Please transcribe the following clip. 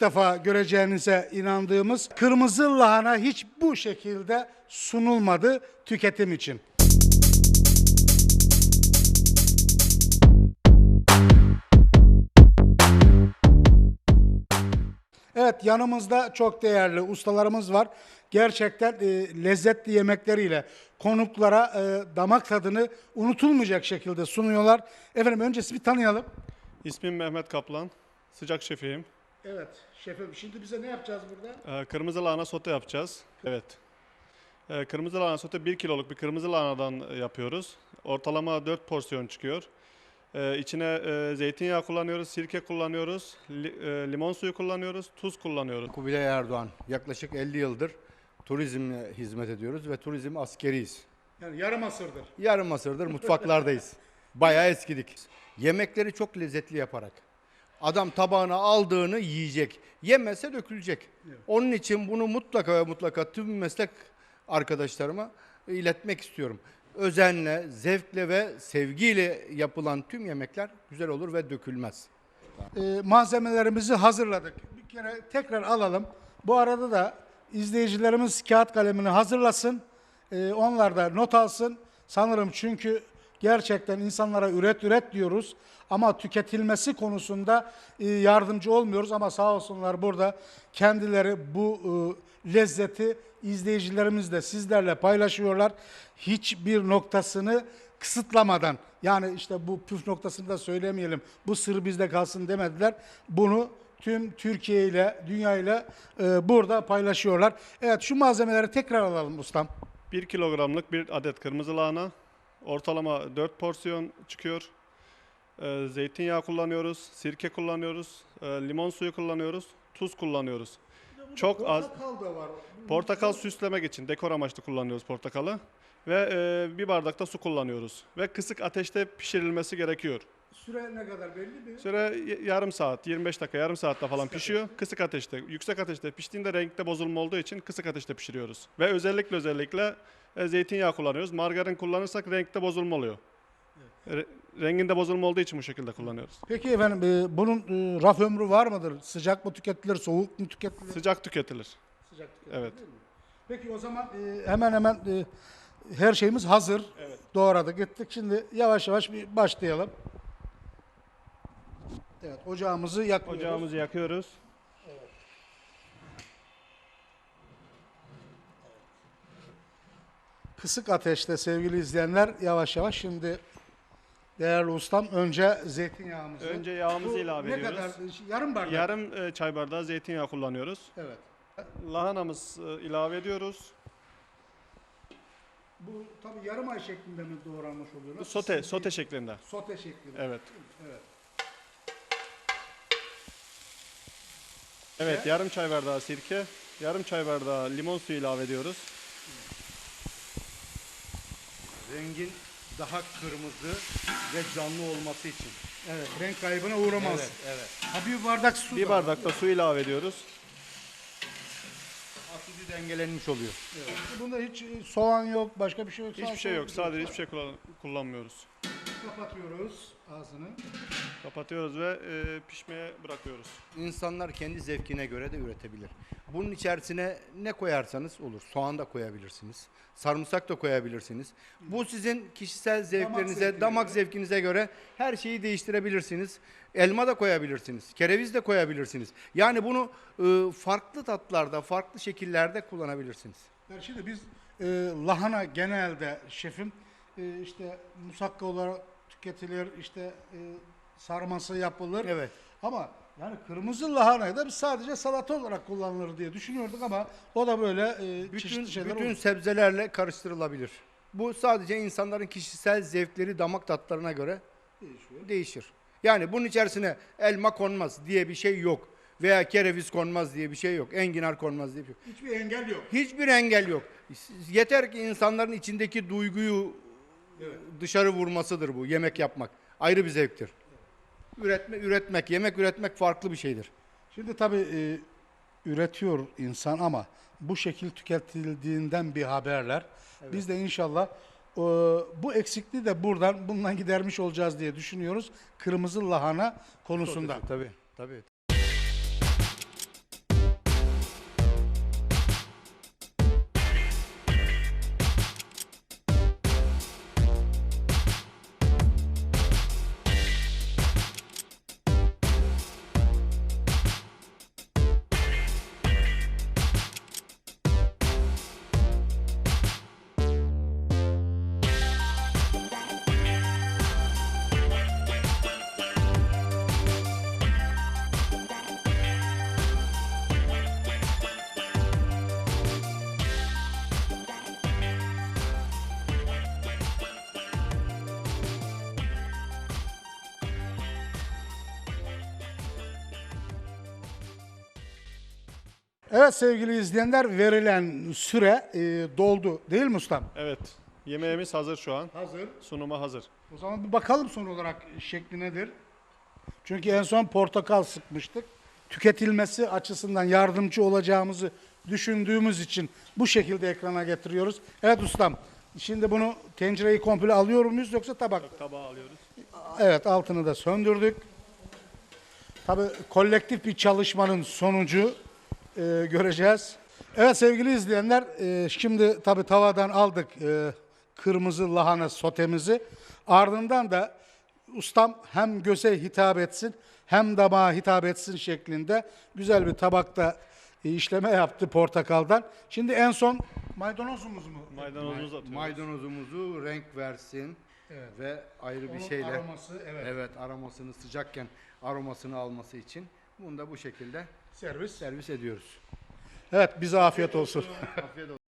defa göreceğinize inandığımız kırmızı lahana hiç bu şekilde sunulmadı tüketim için. Evet yanımızda çok değerli ustalarımız var. Gerçekten e, lezzetli yemekleriyle konuklara e, damak tadını unutulmayacak şekilde sunuyorlar. Efendim öncesi bir tanıyalım. İsmim Mehmet Kaplan. Sıcak şefiyim. Evet şefim şimdi bize ne yapacağız burada? Ee, Kırmızı lahana sote yapacağız. Evet. Ee, Kırmızı lahana sote 1 kiloluk bir kırmızı lahanadan yapıyoruz. Ortalama 4 porsiyon çıkıyor. Ee, İçine e, zeytinyağı kullanıyoruz, sirke kullanıyoruz, li- e, limon suyu kullanıyoruz, tuz kullanıyoruz. Kubilay Erdoğan yaklaşık 50 yıldır turizmle hizmet ediyoruz ve turizm askeriyiz. Yani yarım asırdır. Yarım asırdır mutfaklardayız. Bayağı eskidik. Yemekleri çok lezzetli yaparak. Adam tabağına aldığını yiyecek. Yemezse dökülecek. Onun için bunu mutlaka ve mutlaka tüm meslek arkadaşlarıma iletmek istiyorum. Özenle, zevkle ve sevgiyle yapılan tüm yemekler güzel olur ve dökülmez. E, malzemelerimizi hazırladık. Bir kere tekrar alalım. Bu arada da izleyicilerimiz kağıt kalemini hazırlasın. E, onlar da not alsın. Sanırım çünkü gerçekten insanlara üret üret diyoruz ama tüketilmesi konusunda e, yardımcı olmuyoruz ama sağ olsunlar burada kendileri bu e, lezzeti izleyicilerimizle sizlerle paylaşıyorlar. Hiçbir noktasını kısıtlamadan yani işte bu püf noktasını da söylemeyelim bu sır bizde kalsın demediler. Bunu tüm Türkiye ile dünya ile e, burada paylaşıyorlar. Evet şu malzemeleri tekrar alalım ustam. 1 kilogramlık bir adet kırmızı lahana. Ortalama 4 porsiyon çıkıyor. Ee, Zeytinyağı kullanıyoruz, sirke kullanıyoruz, e, limon suyu kullanıyoruz, tuz kullanıyoruz. Çok az. da var. Portakal süslemek için dekor amaçlı kullanıyoruz portakalı. Ve e, bir bardakta su kullanıyoruz. Ve kısık ateşte pişirilmesi gerekiyor. Süre ne kadar belli mi? Süre yarım saat, 25 dakika, yarım saatte falan pişiyor. Kısık ateşte, yüksek ateşte piştiğinde renkte bozulma olduğu için kısık ateşte pişiriyoruz. Ve özellikle özellikle e, zeytinyağı kullanıyoruz. Margarin kullanırsak renkte bozulma oluyor. Re- renginde bozulma olduğu için bu şekilde kullanıyoruz. Peki efendim e, bunun e, raf ömrü var mıdır? Sıcak mı tüketilir, soğuk mu tüketilir? Sıcak tüketilir. Sıcak tüketilir. Evet. değil mi? Peki o zaman e, hemen hemen e, her şeyimiz hazır. Doğradık, gittik. Şimdi yavaş yavaş bir başlayalım. Evet, ocağımızı yakıyoruz. Ocağımızı yakıyoruz. Kısık ateşte sevgili izleyenler yavaş yavaş şimdi değerli ustam önce zeytinyağımızı. Önce yağımızı Bu ilave ne ediyoruz. kadar? Yarım bardak. Yarım e, çay bardağı zeytinyağı kullanıyoruz. Evet. Lahanamız e, ilave ediyoruz. Bu tabii yarım ay şeklinde mi doğranmış oluyor? Bu sote, sote şeklinde. Sote şeklinde. Evet. Evet. Evet, yarım çay bardağı sirke, yarım çay bardağı limon suyu ilave ediyoruz. Rengin daha kırmızı ve canlı olması için. Evet, renk kaybına uğramaz. Evet, evet. Ha bir bardak su Bir da. bardak da su ilave ediyoruz. Asidi dengelenmiş oluyor. Evet. Bunda hiç e, soğan yok, başka bir şey yok. Hiçbir şey yok, sadece hiçbir şey kullan- kullanmıyoruz. Kapatıyoruz ağzını. Kapatıyoruz ve e, pişmeye bırakıyoruz. İnsanlar kendi zevkine göre de üretebilir. Bunun içerisine ne koyarsanız olur. Soğan da koyabilirsiniz. Sarımsak da koyabilirsiniz. Bu sizin kişisel zevklerinize, zevkine damak göre. zevkinize göre her şeyi değiştirebilirsiniz. Elma da koyabilirsiniz. Kereviz de koyabilirsiniz. Yani bunu e, farklı tatlarda, farklı şekillerde kullanabilirsiniz. Yani şimdi biz e, lahana genelde şefim e, işte musakka olarak tüketilir, işte e, sarması yapılır. Evet. Ama yani kırmızı lahanayı da biz sadece salata olarak kullanılır diye düşünüyorduk ama o da böyle e, Bütün, çeşitli şeyler bütün olur. sebzelerle karıştırılabilir. Bu sadece insanların kişisel zevkleri, damak tatlarına göre Değişiyor. değişir. Yani bunun içerisine elma konmaz diye bir şey yok. Veya kereviz konmaz diye bir şey yok. Enginar konmaz diye bir şey yok. Hiçbir engel yok. Hiçbir engel yok. Yeter ki insanların içindeki duyguyu dışarı vurmasıdır bu yemek yapmak. Ayrı bir zevktir. Üretme, üretmek, yemek üretmek farklı bir şeydir. Şimdi tabii e, üretiyor insan ama bu şekil tüketildiğinden bir haberler. Biz de inşallah e, bu eksikliği de buradan bundan gidermiş olacağız diye düşünüyoruz. Kırmızı lahana konusunda. Tabii, tabii. Evet sevgili izleyenler verilen süre e, doldu değil mi ustam? Evet. Yemeğimiz hazır şu an. Hazır. Sunuma hazır. O zaman bir bakalım son olarak şekli nedir? Çünkü en son portakal sıkmıştık. Tüketilmesi açısından yardımcı olacağımızı düşündüğümüz için bu şekilde ekrana getiriyoruz. Evet ustam. Şimdi bunu tencereyi komple alıyor muyuz yoksa tabak? Tabağı alıyoruz. Evet altını da söndürdük. Tabii kolektif bir çalışmanın sonucu e, göreceğiz. Evet sevgili izleyenler e, şimdi tabii tavadan aldık e, kırmızı lahana sotemizi. Ardından da ustam hem göze hitap etsin hem damağa hitap etsin şeklinde güzel bir tabakta e, işleme yaptı portakaldan. Şimdi en son maydanozumuz mu? Maydanozumuzu atıyoruz. Maydanozumuzu renk versin ve ayrı bir Onun şeyle aroması, evet. evet aromasını sıcakken aromasını alması için bunu da bu şekilde Servis. servis ediyoruz. Evet bize afiyet olsun. Afiyet olsun.